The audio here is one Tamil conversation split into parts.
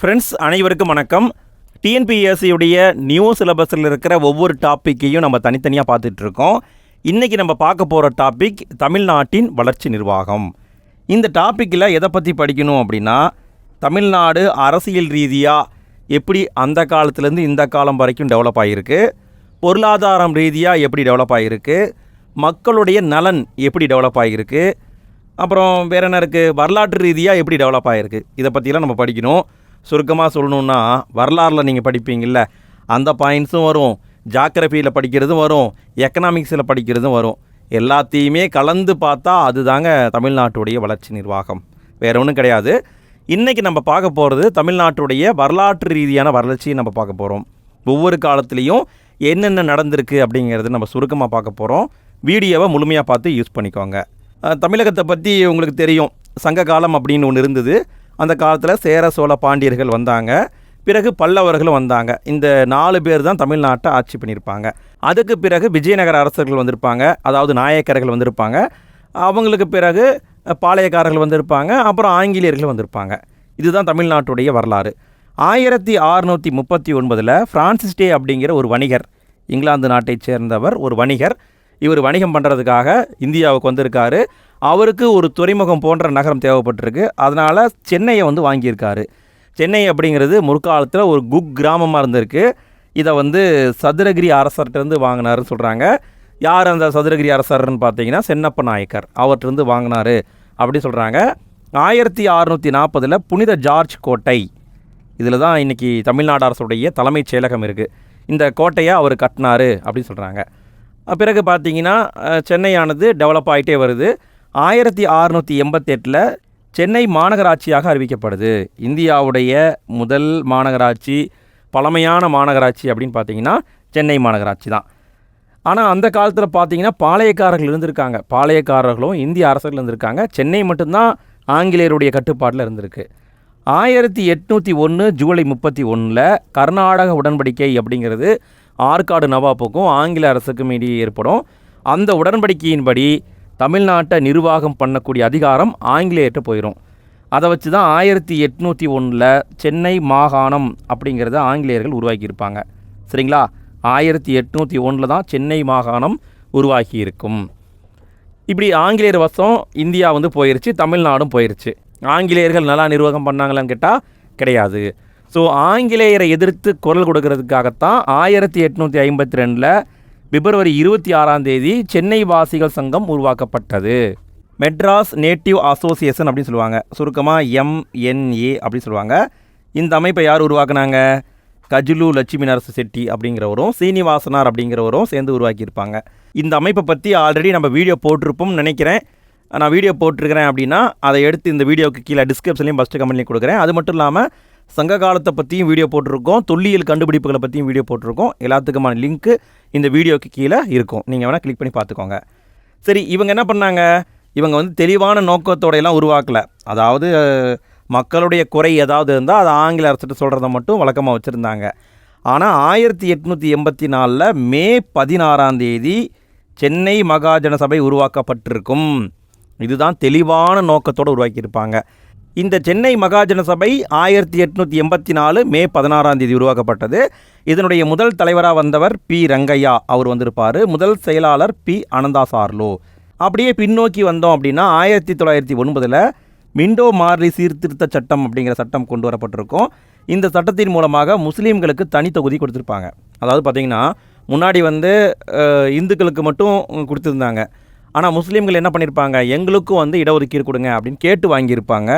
ஃப்ரெண்ட்ஸ் அனைவருக்கும் வணக்கம். டிஎன்பிஎஸ்சியுடைய நியூ சிலபஸில் இருக்கிற ஒவ்வொரு டாப்பிக்கையும் நம்ம தனித்தனியாக பார்த்துட்ருக்கோம் இன்றைக்கி நம்ம பார்க்க போகிற டாபிக் தமிழ்நாட்டின் வளர்ச்சி நிர்வாகம். இந்த டாப்பிக்கில் எதை பற்றி படிக்கணும் அப்படின்னா தமிழ்நாடு அரசியல் ரீதியாக எப்படி அந்த காலத்துலேருந்து இந்த காலம் வரைக்கும் டெவலப் ஆகியிருக்கு பொருளாதாரம் ரீதியாக எப்படி டெவலப் ஆகியிருக்கு மக்களுடைய நலன் எப்படி டெவலப் ஆகியிருக்கு அப்புறம் வேற என்ன இருக்குது வரலாற்று ரீதியாக எப்படி டெவலப் ஆகிருக்கு இதை பற்றிலாம் நம்ம படிக்கணும். சுருக்கமாக சொல்லணுன்னா வரலாறில் நீங்கள் படிப்பீங்கள்ல அந்த பாயிண்ட்ஸும் வரும். ஜாக்கிரபியில் படிக்கிறதும் வரும். எக்கனாமிக்ஸில் படிக்கிறதும் வரும். எல்லாத்தையுமே கலந்து பார்த்தா அதுதாங்க தமிழ்நாட்டுடைய வளர்ச்சி நிர்வாகம். வேற ஒன்றும் கிடையாது. இன்றைக்கி நம்ம பார்க்க போகிறது தமிழ்நாட்டுடைய வரலாற்று ரீதியான வளர்ச்சியை நம்ம பார்க்க போகிறோம் ஒவ்வொரு காலத்துலேயும் என்னென்ன நடந்திருக்கு அப்படிங்கிறது நம்ம சுருக்கமாக பார்க்க போகிறோம் வீடியோவை முழுமையாக பார்த்து யூஸ் பண்ணிக்கோங்க. தமிழகத்தை பற்றி உங்களுக்கு தெரியும். சங்க காலம் அப்படின்னு ஒன்று இருந்தது. அந்த காலத்தில் சேர சோழ பாண்டியர்கள் வந்தாங்க. பிறகு பல்லவர்களும் வந்தாங்க. இந்த நாலு பேர் தான் தமிழ்நாட்டை ஆட்சி பண்ணியிருப்பாங்க. அதுக்கு பிறகு விஜயநகர அரசர்கள் வந்திருப்பாங்க. அதாவது நாயக்கர்கள் வந்திருப்பாங்க. அவங்களுக்கு பிறகு பாளையக்காரர்கள் வந்திருப்பாங்க. அப்புறம் ஆங்கிலேயர்கள் வந்திருப்பாங்க. இதுதான் தமிழ்நாட்டுடைய வரலாறு. ஆயிரத்தி அறுநூற்றி முப்பத்தி ஒன்பதில் ஃப்ரான்சிஸ் டே அப்படிங்கிற ஒரு வணிகர் இங்கிலாந்து நாட்டைச் சேர்ந்தவர் ஒரு வணிகர் இவர் வணிகம் பண்ணுறதுக்காக இந்தியாவுக்கு வந்திருக்காரு. அவருக்கு ஒரு துறைமுகம் போன்ற நகரம் தேவைப்பட்டிருக்கு. அதனால் சென்னையை வந்து வாங்கியிருக்காரு. சென்னை அப்படிங்கிறது முற்காலத்தில் ஒரு குக் கிராமமாக இருந்திருக்கு. இதை வந்து சதுரகிரி அரசர்கிட்டருந்து வாங்கினாருன்னு சொல்கிறாங்க யார் அந்த சதுரகிரி அரசர்னு பார்த்தீங்கன்னா சென்னப்ப நாயக்கர். அவர்கிட்டருந்து வாங்கினாரு அப்படி சொல்கிறாங்க ஆயிரத்தி அறுநூற்றி நாற்பதில் புனித ஜார்ஜ் கோட்டை. இதில் தான் இன்றைக்கி தமிழ்நாடு அரசுடைய தலைமைச் செயலகம் இருக்குது இந்த கோட்டையை அவர் கட்டினாரு அப்படின்னு சொல்கிறாங்க பிறகு பார்த்தீங்கன்னா சென்னையானது டெவலப் ஆகிட்டே வருது. ஆயிரத்தி அறுநூற்றி எண்பத்தெட்டில் சென்னை மாநகராட்சியாக அறிவிக்கப்படுது. இந்தியாவுடைய முதல் மாநகராட்சி பழமையான மாநகராட்சி அப்படின்னு பார்த்தீங்கன்னா சென்னை மாநகராட்சி தான். ஆனால் அந்த காலத்தில் பார்த்தீங்கன்னா பாளையக்காரர்கள் இருந்திருக்காங்க. பாளையக்காரர்களும் இந்திய அரசர்கள் இருந்திருக்காங்க. சென்னை மட்டும்தான் ஆங்கிலேயருடைய கட்டுப்பாட்டில் இருந்திருக்கு. ஆயிரத்தி எட்நூற்றி ஒன்று ஜூலை முப்பத்தி ஒன்றில் கர்நாடக உடன்படிக்கை அப்படிங்கிறது ஆற்காடு நவாப்புக்கும் ஆங்கில அரசுக்கும் இடையே ஏற்படும். அந்த உடன்படிக்கையின்படி தமிழ்நாட்டை நிர்வாகம் பண்ணக்கூடிய அதிகாரம் ஆங்கிலேயர்கிட்ட போயிடும் அதை வச்சு தான் ஆயிரத்தி எட்நூற்றி ஒன்றில் சென்னை மாகாணம் அப்படிங்கிறத ஆங்கிலேயர்கள் உருவாக்கியிருப்பாங்க. சரிங்களா? ஆயிரத்தி எட்நூற்றி ஒன்றில் தான் சென்னை மாகாணம் உருவாகி இருக்கும் இப்படி ஆங்கிலேயர் வசம் இந்தியா வந்து போயிருச்சு தமிழ்நாடும் போயிருச்சு. ஆங்கிலேயர்கள் நல்லா நிர்வாகம் பண்ணாங்களான்னு கேட்டால் கிடையாது. ஸோ ஆங்கிலேயரை எதிர்த்து குரல் கொடுக்கறதுக்காகத்தான் ஆயிரத்தி எட்நூற்றி ஐம்பத்தி ரெண்டில் பிப்ரவரி இருபத்தி ஆறாம் தேதி சென்னை வாசிகள் சங்கம் உருவாக்கப்பட்டது. மெட்ராஸ் நேட்டிவ் அசோசியேஷன் அப்படின்னு சொல்லுவாங்க. சுருக்கமாக எம்என்ஏ அப்படின்னு சொல்லுவாங்க. இந்த அமைப்பை யார் உருவாக்குனாங்க? கஜுலு லட்சுமி நரசு செட்டி அப்படிங்கிறவரும் சீனிவாசனார் அப்படிங்கிறவரும் சேர்ந்து உருவாக்கியிருப்பாங்க. இந்த அமைப்பை பற்றி ஆல்ரெடி நம்ம வீடியோ போட்டிருப்போம்னு நினைக்கிறேன். நான் வீடியோ போட்டிருக்கிறேன் அப்படின்னா அதை எடுத்து இந்த வீடியோக்கு கீழே டிஸ்கிரிப்ஷன்லையும் ஃபஸ்ட்டு கமெண்ட்லையும் கொடுக்குறேன். அது மட்டும் இல்லாமல் சங்க காலத்தை பற்றியும் வீடியோ போட்டிருக்கோம். தொல்லியல் கண்டுபிடிப்புகளை பற்றியும் வீடியோ போட்டிருக்கோம். எல்லாத்துக்குமான லிங்க்கு இந்த வீடியோக்கு கீழே இருக்கும். நீங்கள் வேணால் கிளிக் பண்ணி பார்த்துக்கோங்க. சரி இவங்க என்ன பண்ணாங்க? இவங்க வந்து தெளிவான நோக்கத்தோடையெல்லாம் உருவாக்கலை. உருவாக்கல அதாவது மக்களுடைய குறை ஏதாவது இருந்தால் அதை ஆங்கில அரசுட்டு சொல்கிறத மட்டும் வழக்கமாக வச்சுருந்தாங்க. ஆனால் ஆயிரத்தி எட்நூற்றி எண்பத்தி நாலில் மே பதினாறாம் தேதி சென்னை மகாஜன சபை உருவாக்கப்பட்டிருக்கும். இதுதான் தெளிவான நோக்கத்தோடு உருவாக்கியிருப்பாங்க. இந்த சென்னை மகாஜன சபை ஆயிரத்தி எட்நூற்றி எண்பத்தி நாலு மே பதினாறாம் தேதி உருவாக்கப்பட்டது. இதனுடைய முதல் தலைவராக வந்தவர் பி ரங்கையா. அவர் வந்திருப்பார். முதல் செயலாளர் பி அனந்தா சார்லோ. அப்படியே பின்னோக்கி வந்தோம் அப்படின்னா ஆயிரத்தி தொள்ளாயிரத்தி ஒன்பதில் மிண்டோ மார்லி சீர்திருத்த சட்டம் அப்படிங்கிற சட்டம் கொண்டு வரப்பட்டிருக்கும். இந்த சட்டத்தின் மூலமாக முஸ்லீம்களுக்கு தனி தொகுதி கொடுத்துருப்பாங்க. அதாவது பார்த்திங்கன்னா முன்னாடி வந்து இந்துக்களுக்கு மட்டும் கொடுத்துருந்தாங்க. ஆனால் முஸ்லீம்கள் என்ன பண்ணியிருப்பாங்க எங்களுக்கும் வந்து இடஒதுக்கீடு கொடுங்க அப்படின்னு கேட்டு வாங்கியிருப்பாங்க.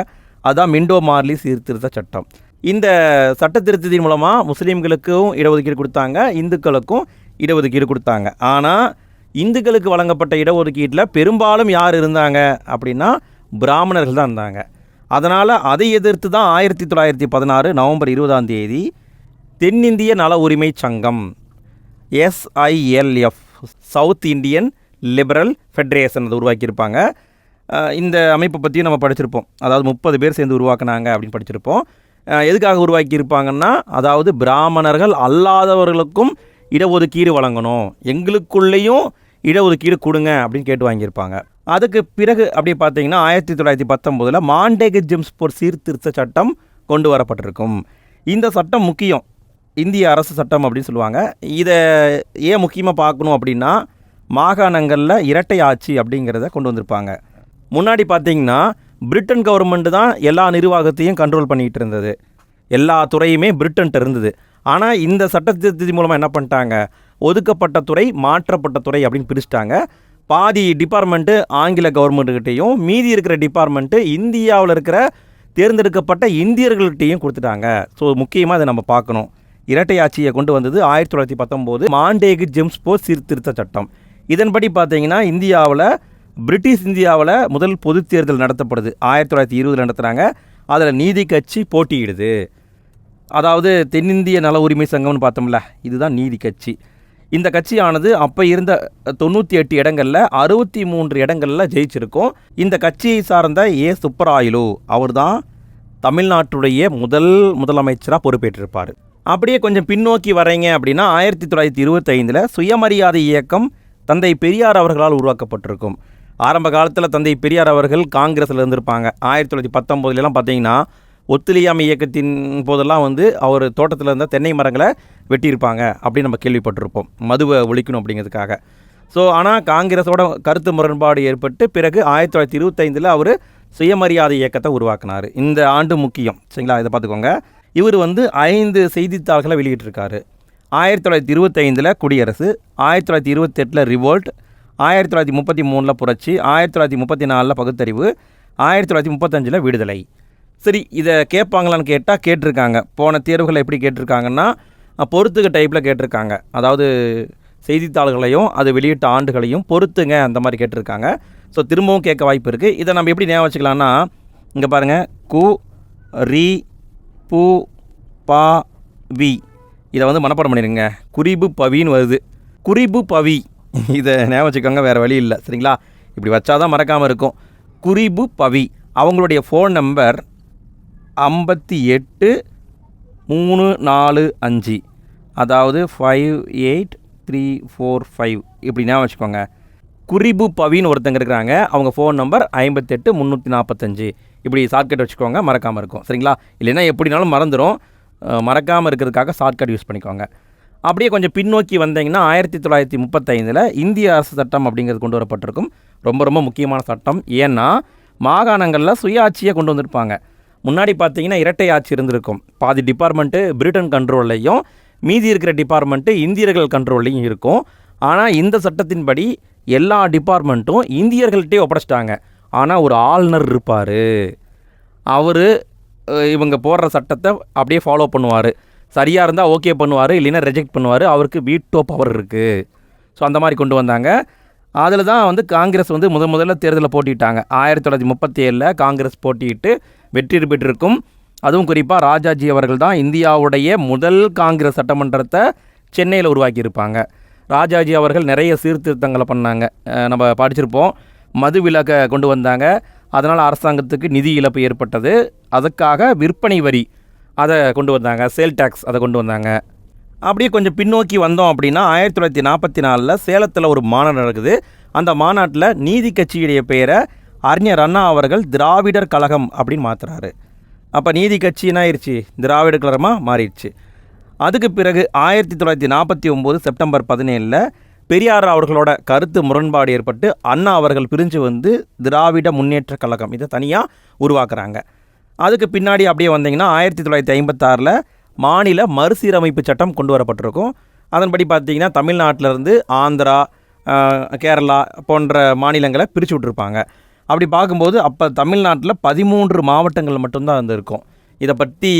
அதுதான் மிண்டோ மார்லி சீர்திருத்த சட்டம். இந்த சட்ட திருத்தத்தின் மூலமாக முஸ்லீம்களுக்கும் இடஒதுக்கீடு கொடுத்தாங்க இந்துக்களுக்கும் இடஒதுக்கீடு கொடுத்தாங்க. ஆனால் இந்துக்களுக்கு வழங்கப்பட்ட இடஒதுக்கீட்டில் பெரும்பாலும் யார் இருந்தாங்க அப்படின்னா பிராமணர்கள் தான் இருந்தாங்க. அதனால் அதை எதிர்த்து தான் ஆயிரத்தி தொள்ளாயிரத்தி பதினாறு நவம்பர் இருபதாம் தேதி தென்னிந்திய நல உரிமை சங்கம் SILF south Indian liberal federation அதை உருவாக்கியிருப்பாங்க. இந்த அமைப்பை பற்றியும் நம்ம படிச்சிருப்போம். அதாவது முப்பது பேர் சேர்ந்து உருவாக்குனாங்க அப்படின்னு படிச்சிருப்போம். எதுக்காக உருவாக்கியிருப்பாங்கன்னா அதாவது பிராமணர்கள் அல்லாதவர்களுக்கும் இடஒதுக்கீடு வழங்கணும். எங்களுக்குள்ளேயும் இடஒதுக்கீடு கொடுங்க அப்படின்னு கேட்டு வாங்கியிருப்பாங்க. அதுக்கு பிறகு அப்படி பார்த்தீங்கன்னா ஆயிரத்தி தொள்ளாயிரத்தி பத்தொம்போதில் மாண்டேக ஜிம்ஸ்போர் சீர்திருத்த சட்டம் கொண்டு வரப்பட்டிருக்கும். இந்த சட்டம் முக்கியம். இந்திய அரசு சட்டம் அப்படின்னு சொல்லுவாங்க. இதை ஏன் முக்கியமாக பார்க்கணும் அப்படின்னா மாகாணங்களில் இரட்டை ஆட்சி அப்படிங்கிறத கொண்டு வந்திருப்பாங்க. முன்னாடி பார்த்தீங்கன்னா பிரிட்டன் கவர்மெண்ட்டு தான் எல்லா நிர்வாகத்தையும் கண்ட்ரோல் பண்ணிகிட்டு இருந்தது. எல்லா துறையுமே பிரிட்டன்ட்ட இருந்தது. ஆனால் இந்த சட்டத்திட்டத்தின் மூலமாக என்ன பண்ணிட்டாங்க? ஒதுக்கப்பட்ட துறை மாற்றப்பட்ட துறை அப்படின்னு பிரிச்சுட்டாங்க. பாதி டிபார்ட்மெண்ட்டு ஆங்கில கவர்மெண்ட்டுக்கிட்டேயும் மீதி இருக்கிற டிபார்ட்மெண்ட்டு இந்தியாவில் இருக்கிற தேர்ந்தெடுக்கப்பட்ட இந்தியர்கள்கிட்டையும் கொடுத்துட்டாங்க. ஸோ முக்கியமாக அதை நம்ம பார்க்கணும். இரட்டை ஆட்சியை கொண்டு வந்தது ஆயிரத்தி தொள்ளாயிரத்தி பத்தொம்போது மாண்டேகு ஜெம்ஸ்போ சீர்திருத்த சட்டம். இதன்படி பார்த்தீங்கன்னா இந்தியாவில் பிரிட்டிஷ் இந்தியாவில் முதல் பொதுத் தேர்தல் நடத்தப்படுது. ஆயிரத்தி தொள்ளாயிரத்தி இருபதில் நடத்துகிறாங்க அதில் நீதி கட்சி போட்டியிடுது. அதாவது தென்னிந்திய நல உரிமை சங்கம்னு பார்த்தோம்ல இதுதான் நீதி கட்சி. இந்த கட்சியானது அப்போ இருந்த தொண்ணூற்றி எட்டு இடங்களில் அறுபத்தி மூன்று இடங்களில் ஜெயிச்சிருக்கும். இந்த கட்சியை சார்ந்த ஏ சுப்பராயலு அவர் தான் தமிழ்நாட்டுடைய முதல் முதலமைச்சராக பொறுப்பேற்றிருப்பார். அப்படியே கொஞ்சம் பின்னோக்கி வரீங்க அப்படின்னா ஆயிரத்தி தொள்ளாயிரத்தி இருபத்தைந்தில் சுயமரியாதை இயக்கம் தந்தை பெரியார் அவர்களால் உருவாக்கப்பட்டிருக்கும். ஆரம்ப காலத்தில் தந்தை பெரியார் அவர்கள் காங்கிரஸில் இருந்திருப்பாங்க. ஆயிரத்தி தொள்ளாயிரத்தி பத்தொம்போதுலாம் பார்த்தீங்கன்னா ஒத்துழையாமை இயக்கத்தின் போதெல்லாம் வந்து அவர் தோட்டத்தில் இருந்த தென்னை மரங்களை வெட்டியிருப்பாங்க அப்படின்னு நம்ம கேள்விப்பட்டிருப்போம். மதுவை ஒழிக்கணும் அப்படிங்கிறதுக்காக. ஸோ ஆனால் காங்கிரஸோட கருத்து முரண்பாடு ஏற்பட்டு பிறகு ஆயிரத்தி தொள்ளாயிரத்தி இருபத்தைந்தில் அவர் சுயமரியாதை இயக்கத்தை உருவாக்கினார். இந்த ஆண்டு முக்கியம். சரிங்களா? இதை பார்த்துக்கோங்க. இவர் வந்து ஐந்து செய்தித்தாள்களை வெளியிட்டிருக்காரு. ஆயிரத்தி தொள்ளாயிரத்தி இருபத்தைந்தில் குடியரசு ஆயிரத்தி தொள்ளாயிரத்தி இருபத்தெட்டில் ரிவோல்ட் ஆயிரத்தி தொள்ளாயிரத்தி முப்பத்தி மூணில் புரட்சி ஆயிரத்தி தொள்ளாயிரத்தி முப்பத்தி நாலில் பகுத்தறிவு ஆயிரத்தி தொள்ளாயிரத்தி முப்பத்தஞ்சில் விடுதலை. சரி இதை கேட்பாங்களான்னு கேட்டால் கேட்டிருக்காங்க. போன தேர்வுகளை எப்படி கேட்டிருக்காங்கன்னா பொறுத்துக்க டைப்பில் கேட்டிருக்காங்க. அதாவது செய்தித்தாள்களையும் அது வெளியிட்ட ஆண்டுகளையும் பொறுத்துங்க அந்த மாதிரி கேட்டிருக்காங்க. ஸோ திரும்பவும் கேட்க வாய்ப்பு இருக்குது இதை நம்ம எப்படி ஞாபகம் வச்சுக்கலாம்னா இங்கே பாருங்கள் கு ரி பு பா வி. இதை வந்து மனப்பாடம் பண்ணிடுங்க குறிபு பவின்னு வருது. குறிபு பவி. இதை ஞாபகம் வச்சுக்கோங்க வேறு வழி இல்லை. சரிங்களா? இப்படி வச்சாதான் மறக்காமல் இருக்கும். குறிப்பு பவி. அவங்களுடைய ஃபோன் நம்பர் ஐம்பத்தி எட்டு மூணு நாலு அஞ்சு. அதாவது five eight three four five இப்படி ஞாபகம் வச்சுக்கோங்க. குறிப்பு பவின்னு ஒருத்தங்க இருக்கிறாங்க. அவங்க ஃபோன் நம்பர் ஐம்பத்தெட்டு முந்நூற்றி நாற்பத்தஞ்சு இப்படி ஷார்ட்கட் வச்சுக்கோங்க மறக்காமல் இருக்கும். சரிங்களா? இல்லைன்னா எப்படினாலும் மறந்துடும் மறக்காமல் இருக்கிறதுக்காக ஷார்ட்கட் யூஸ் பண்ணிக்கோங்க. அப்படியே கொஞ்சம் பின்னோக்கி வந்தீங்கன்னா ஆயிரத்தி தொள்ளாயிரத்தி முப்பத்தைந்தில் இந்திய அரசு சட்டம் அப்படிங்கிறது கொண்டு வரப்பட்டிருக்கும். ரொம்ப ரொம்ப முக்கியமான சட்டம். ஏன்னா மாகாணங்களில் சுயாட்சியை கொண்டு வந்திருப்பாங்க. முன்னாடி பார்த்தீங்கன்னா இரட்டை ஆட்சி இருந்திருக்கும். பாதி டிபார்ட்மெண்ட்டு பிரிட்டன் கண்ட்ரோல்லையும் மீதி இருக்கிற டிபார்ட்மெண்ட்டு இந்தியர்கள் கண்ட்ரோல்லையும் இருக்கும். ஆனால் இந்த சட்டத்தின்படி எல்லா டிபார்ட்மெண்ட்டும் இந்தியர்கள்ட்டே ஒப்படைச்சிட்டாங்க. ஆனால் ஒரு ஆளுநர் இருப்பார். அவர் இவங்க போடுற சட்டத்தை அப்படியே ஃபாலோ பண்ணுவார். சரியாக இருந்தால் ஓகே பண்ணுவார் இல்லைன்னா ரிஜெக்ட் பண்ணுவார். அவருக்கு வீட்டோ பவர் இருக்குது ஸோ அந்த மாதிரி கொண்டு வந்தாங்க. அதில் தான் வந்து காங்கிரஸ் வந்து முத முதல்ல தேர்தலில் போட்டிட்டாங்க. ஆயிரத்தி தொள்ளாயிரத்தி முப்பத்தி ஏழில் காங்கிரஸ் போட்டியிட்டு வெற்றி பெற்றிருக்கும். அதுவும் குறிப்பாக ராஜாஜி அவர்கள் தான் இந்தியாவுடைய முதல் காங்கிரஸ் சட்டமன்றத்தை சென்னையில் உருவாக்கியிருப்பாங்க. ராஜாஜி அவர்கள் நிறைய சீர்திருத்தங்களை பண்ணாங்க. நம்ம படிச்சிருப்போம். மது விலக்கை கொண்டு வந்தாங்க. அதனால் அரசாங்கத்துக்கு நிதி இழப்பு ஏற்பட்டது. அதுக்காக விற்பனை வரி அதை கொண்டு வந்தாங்க. சேல் டேக்ஸ் அதை கொண்டு வந்தாங்க. அப்படியே கொஞ்சம் பின்னோக்கி வந்தோம் அப்படின்னா ஆயிரத்தி தொள்ளாயிரத்தி நாற்பத்தி நாலில் சேலத்தில் ஒரு மாநாடு நடக்குது. அந்த மாநாட்டில் நீதி கட்சியுடைய பெயரை அறிஞர் அண்ணா அவர்கள் திராவிடர் கழகம் அப்படின்னு மாற்றுறாரு அப்போ நீதி கட்சி என்ன ஆயிடுச்சு திராவிடர் கழகமாக மாறிடுச்சு. அதுக்கு பிறகு ஆயிரத்தி தொள்ளாயிரத்தி நாற்பத்தி ஒம்பது செப்டம்பர் பதினேழில் பெரியார் அவர்களோட கருத்து முரண்பாடு ஏற்பட்டு அண்ணா அவர்கள் பிரிஞ்சு வந்து திராவிட முன்னேற்ற கழகம் இதை தனியாக உருவாக்குறாங்க. அதுக்கு பின்னாடி அப்படியே வந்தீங்கன்னா ஆயிரத்தி தொள்ளாயிரத்தி ஐம்பத்தாறில் மாநில மறுசீரமைப்பு சட்டம் கொண்டு வரப்பட்டிருக்கும். அதன்படி பார்த்தீங்கன்னா தமிழ்நாட்டிலேருந்து ஆந்திரா கேரளா போன்ற மாநிலங்களை பிரித்து விட்ருப்பாங்க அப்படி பார்க்கும்போது அப்போ தமிழ்நாட்டில் பதிமூன்று மாவட்டங்கள் மட்டும்தான் வந்துருக்கும் இதை பற்றி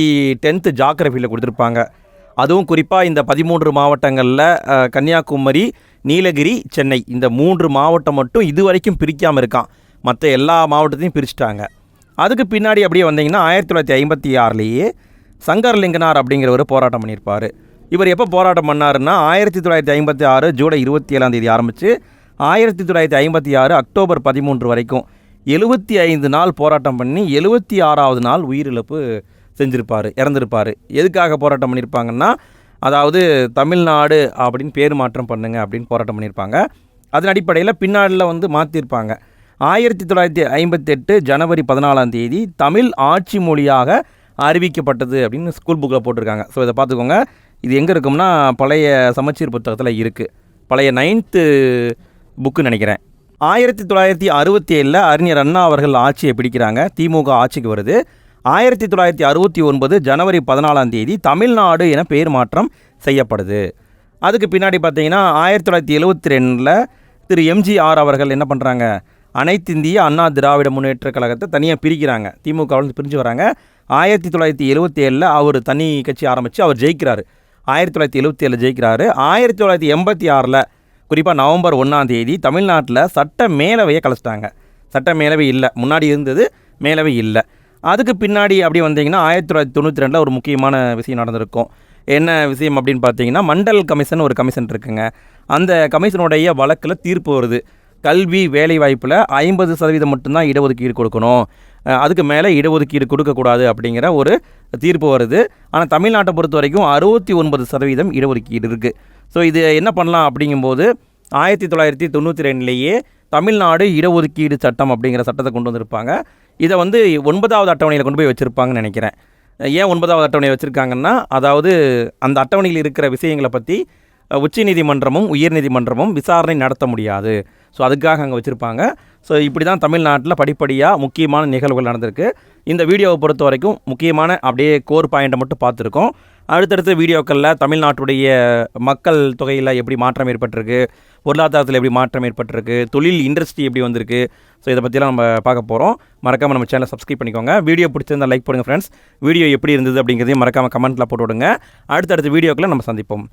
டென்த்து ஜாகிரஃபியில் கொடுத்துருப்பாங்க. அதுவும் குறிப்பாக இந்த பதிமூன்று மாவட்டங்களில் கன்னியாகுமரி நீலகிரி சென்னை இந்த மூன்று மாவட்டம் மட்டும் இது வரைக்கும் பிரிக்காமல் இருக்கான். மற்ற எல்லா மாவட்டத்தையும் பிரிச்சுட்டாங்க. அதுக்கு பின்னாடி அப்படியே வந்தீங்கன்னா ஆயிரத்தி தொள்ளாயிரத்தி ஐம்பத்தி ஆறுலேயே சங்கர்லிங்கனார் அப்படிங்கிறவர் போராட்டம் பண்ணியிருப்பார். இவர் எப்போ போராட்டம் பண்ணாருன்னா ஆயிரத்தி தொள்ளாயிரத்தி ஐம்பத்தி ஆறு ஜூலை இருபத்தி ஏழாம் தேதி ஆரம்பித்து ஆயிரத்தி தொள்ளாயிரத்தி ஐம்பத்தி ஆறு அக்டோபர் பதிமூன்று வரைக்கும் எழுபத்தி ஐந்து நாள் போராட்டம் பண்ணி எழுபத்தி ஆறாவது நாள் உயிரிழப்பு செஞ்சுருப்பார் இறந்துருப்பார். எதுக்காக போராட்டம் பண்ணியிருப்பாங்கன்னா அதாவது தமிழ்நாடு அப்படின்னு பேர் மாற்றம் பண்ணுங்க அப்படின்னு போராட்டம் பண்ணியிருப்பாங்க. அதன் அடிப்படையில் பின்னாடில் வந்து மாற்றிருப்பாங்க ஆயிரத்தி தொள்ளாயிரத்தி ஐம்பத்தெட்டு ஜனவரி பதினாலாம் தேதி தமிழ் ஆட்சி மொழியாக அறிவிக்கப்பட்டது அப்படின்னு ஸ்கூல் புக்கில் போட்டிருக்காங்க. ஸோ இதை பார்த்துக்கோங்க. இது எங்கே இருக்கும்னா பழைய சமச்சீர் புத்தகத்தில் இருக்குது பழைய நைன்த்து புக்கு நினைக்கிறேன். ஆயிரத்தி தொள்ளாயிரத்தி அறுபத்தி ஏழில் அறிஞர் அண்ணா அவர்கள் ஆட்சியை பிடிக்கிறாங்க. திமுக ஆட்சிக்கு வருது. ஆயிரத்தி தொள்ளாயிரத்தி அறுபத்தி ஒன்பது ஜனவரி பதினாலாம் தேதி தமிழ்நாடு என பெயர் மாற்றம் செய்யப்படுது. அதுக்கு பின்னாடி பார்த்தீங்கன்னா ஆயிரத்தி தொள்ளாயிரத்தி எழுவத்தி ரெண்டில் திரு எம்ஜிஆர் அவர்கள் என்ன பண்ணுறாங்க அனைத்திந்திய அண்ணா திராவிட முன்னேற்ற கழகத்தை தனியாக பிரிக்கிறாங்க. திமுகவிலேருந்து பிரிஞ்சு வராங்க. ஆயிரத்தி தொள்ளாயிரத்தி எழுபத்தி ஏழில் அவர் தனி கட்சி ஆரம்பித்து அவர் ஜெயிக்கிறார். ஆயிரத்தி தொள்ளாயிரத்தி எழுபத்தி ஏழில் ஜெயிக்கிறாரு. ஆயிரத்தி தொள்ளாயிரத்தி எண்பத்தி ஆறில் குறிப்பாக நவம்பர் ஒன்றாம் தேதி தமிழ்நாட்டில் சட்ட மேலவையை கலைச்சிட்டாங்க. சட்ட மேலவை இல்லை. முன்னாடி இருந்தது மேலவை இல்லை. அதுக்கு பின்னாடி அப்படி வந்தீங்கன்னா ஆயிரத்தி தொள்ளாயிரத்தி தொண்ணூற்றி ரெண்டில் ஒரு முக்கியமான விஷயம் நடந்திருக்கும். என்ன விஷயம் அப்படின்னு பார்த்தீங்கன்னா மண்டல் கமிஷன் ஒரு கமிஷன் இருக்குங்க. அந்த கமிஷனுடைய வழக்கில் தீர்ப்பு வருது. கல்வி வேலைவாய்ப்பில் ஐம்பது சதவீதம் மட்டும்தான் இடஒதுக்கீடு கொடுக்கணும். அதுக்கு மேலே இடஒதுக்கீடு கொடுக்கக்கூடாது அப்படிங்கிற ஒரு தீர்ப்பு வருது. ஆனால் தமிழ்நாட்டை பொறுத்த வரைக்கும் அறுபத்தி ஒன்பது சதவீதம் இடஒதுக்கீடு இருக்குது ஸோ இது என்ன பண்ணலாம் அப்படிங்கும்போது ஆயிரத்தி தொள்ளாயிரத்தி தொண்ணூற்றி ரெண்டுலேயே தமிழ்நாடு இடஒதுக்கீடு சட்டம் அப்படிங்கிற சட்டத்தை கொண்டு வந்திருப்பாங்க. இதை வந்து ஒன்பதாவது அட்டவணையில் கொண்டு போய் வச்சுருப்பாங்கன்னு நினைக்கிறேன். ஏன் ஒன்பதாவது அட்டவணையை வச்சுருக்காங்கன்னா அதாவது அந்த அட்டவணையில் இருக்கிற விஷயங்களை பற்றி உச்சநீதிமன்றமும் உயர்நீதிமன்றமும் விசாரணை நடத்த முடியாது. ஸோ அதுக்காக அங்கே வச்சுருப்பாங்க. ஸோ இப்படி தான் தமிழ்நாட்டில் படிப்படியாக முக்கியமான நிகழ்வுகள் நடந்திருக்கு. இந்த வீடியோவை பொறுத்த வரைக்கும் முக்கியமான அப்படியே கோர் பாயிண்ட்டை மட்டும் பார்த்துருக்கோம். அடுத்தடுத்த வீடியோக்களில் தமிழ்நாட்டுடைய மக்கள் தொகையில் எப்படி மாற்றம் ஏற்பட்டிருக்கு பொருளாதாரத்தில் எப்படி மாற்றம் ஏற்பட்டிருக்கு தொழில் இண்டஸ்ட்ரி எப்படி வந்திருக்கு. ஸோ இதை பற்றிலாம் நம்ம பார்க்க போகிறோம் மறக்காமல் நம்ம சேனலை சப்ஸ்கிரைப் பண்ணிக்கோங்க. வீடியோ பிடிச்சிருந்தா லைக் பண்ணுங்கள் ஃப்ரெண்ட்ஸ் வீடியோ எப்படி இருந்தது அப்படிங்கிறதையும் மறக்காமல் கமெண்ட்டில் போட்டு விடுங்க. அடுத்தடுத்த வீடியோக்களை நம்ம சந்திப்போம்.